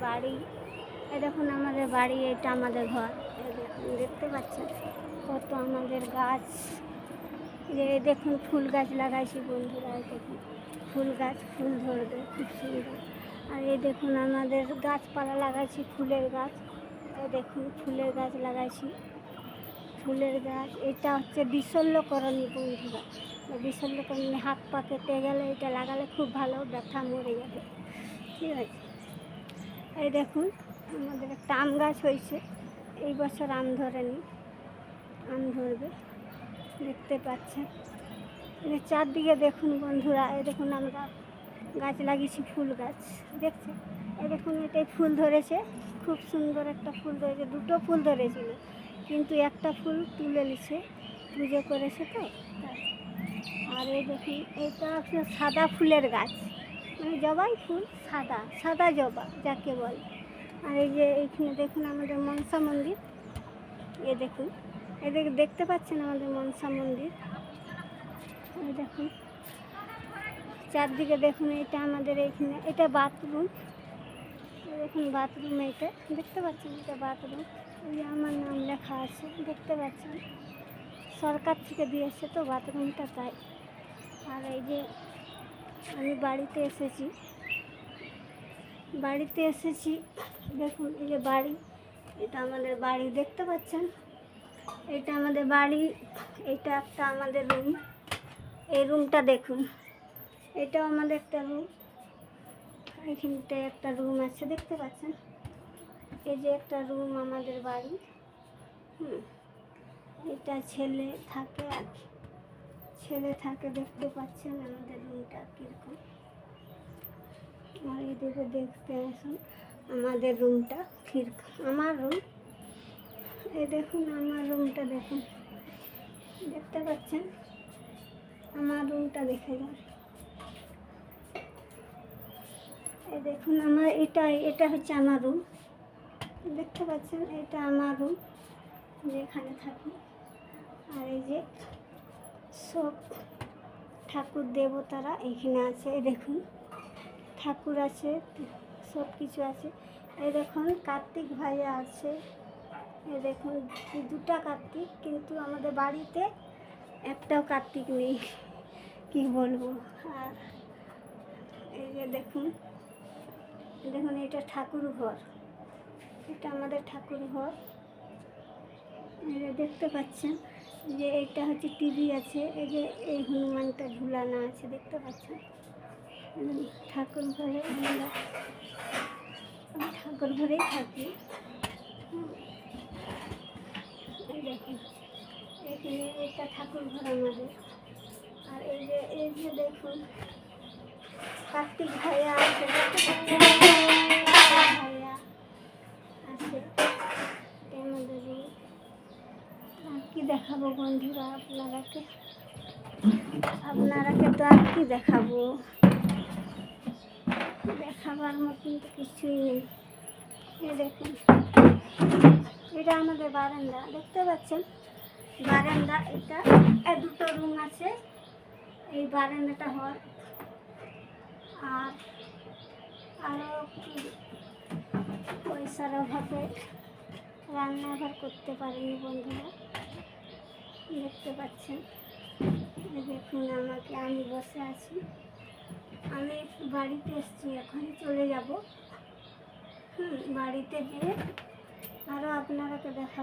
বাড়ি। দেখুন আমাদের বাড়ি, এটা আমাদের ঘর। দেখতে পাচ্ছেন? কত আমাদের গাছ। যে দেখুন, ফুল গাছ লাগাইছি বন্ধুরা দেখুন। ফুল গাছ, ফুল ধরবে, খুব সুন্দর। আর এই দেখুন, আমাদের গাছপালা লাগাইছি, ফুলের গাছ। দেখুন, ফুলের গাছ লাগাইছি। ফুলের গাছ, এটা হচ্ছে বিশল্যকরণী বন্ধুরা। বিশল্যকরণী হাত পা কেটে গেলে, এটা লাগালে খুব ভালো, ব্যথা মরে যাবে। ঠিক আছে? এই দেখুন, আমাদের একটা আম গাছ হয়েছে। এই বছর আম ধরেনি, আম ধরবে, দেখতে পাচ্ছেন। চারদিকে দেখুন বন্ধুরা, এই দেখুন আমরা গাছ লাগিয়েছি ফুল গাছ, দেখছেন? এই দেখুন এটাই ফুল ধরেছে, খুব সুন্দর একটা ফুল ধরেছে, দুটো ফুল ধরেছিল, কিন্তু একটা ফুল তুলে নিছে, পুজো করেছে তো। আর এই দেখুন এটা হচ্ছে সাদা ফুলের গাছ। মানে জবাই ফুল সাদা সাদা জবা যাকে বলে। আর এই যে এইখানে দেখুন আমাদের মনসা মন্দির। এ দেখুন এদিকে দেখতে পাচ্ছেন আমাদের মনসা মন্দির? দেখুন। চারদিকে দেখুন এটা আমাদের এইখানে, এটা বাথরুম। দেখুন বাথরুম এটা। দেখতে পাচ্ছেন এটা বাথরুম? যে আমার নাম লেখা আছে, দেখতে পাচ্ছেন? সরকার থেকে দিয়েছে তো বাথরুমটা তাই। আর এই যে আমি বাড়িতে এসেছি। বাড়িতে এসেছি। দেখুন, এই যে বাড়ি, এটা আমাদের বাড়ি, দেখতে পাচ্ছেন? এটা আমাদের বাড়ি, এটা একটা আমাদের রুম এই রুমটা দেখুন, এটাও আমাদের একটা রুম এখানটায় একটা রুম আছে, দেখতে পাচ্ছেন? এই যে একটা রুম আমাদের বাড়ি। হুম, এটা ছেলে থাকে আর। ছেলে থাকে, দেখতে পাচ্ছেন আমাদের রুমটা কীরকম। আর এদিকে দেখতে আসুন, আমাদের রুমটা কীরকম। আমার রুম? এই দেখুন, আমার রুমটা দেখুন। দেখতে পাচ্ছেন? আমার রুমটা দেখে যান। এই দেখুন, আমার এটা এটা হচ্ছে আমার রুম। দেখতে পাচ্ছেন? এটা আমার রুম, যেখানে থাকি আর এই যে সব ঠাকুর দেবতারা এখানে আছে দেখুন, ঠাকুর আছে, সব কিছু আছে। এই দেখুন, কার্তিক ভাইয়া আছে, এই দেখুন দুটা কার্তিক, কিন্তু আমাদের বাড়িতে একটাও কার্তিক নেই, কি বলব? আর এই যে দেখুন দেখুন, এটা ঠাকুর ঘর, এটা আমাদের ঠাকুর ঘর। দেখতে পাচ্ছেন যে এটা হচ্ছে টিভি আছে, এই যে এই হনুমানটা ঝুলানো আছে, দেখতে পাচ্ছেন? ঠাকুর ঘরে আমরা, আমি ঠাকুর ঘরেই থাকি। দেখুন এটা ঠাকুর ঘর আমাদের। আর এই যে এই যে দেখুন, কার্তিক ভাইয়া আছে দেখতে পাচ্ছেন? ভাইয়া আছে এটা আমাদের room। আর কি দেখাবো বন্ধুরা, আপনারাকে আপনারাকে তো আর কি দেখাবো? দেখাবার মতন তো কিছুই নেই। দেখুন। এটা আমাদের বারান্দা, দেখতে পাচ্ছেন? বারান্দা, এটা দুটো রুম আছে। এই বারান্দাটা হয়। আর আরও পয়সার অভাবে রান্নাঘর করতে পারিনি বন্ধুরা। দেখতে পাচ্ছেন। দেখুন আমাকে, আমি বসে আছি। আমি বাড়িতে এসেছি এখন চলে যাব। হুম, বাড়িতে গিয়ে আরও আপনারাকে দেখা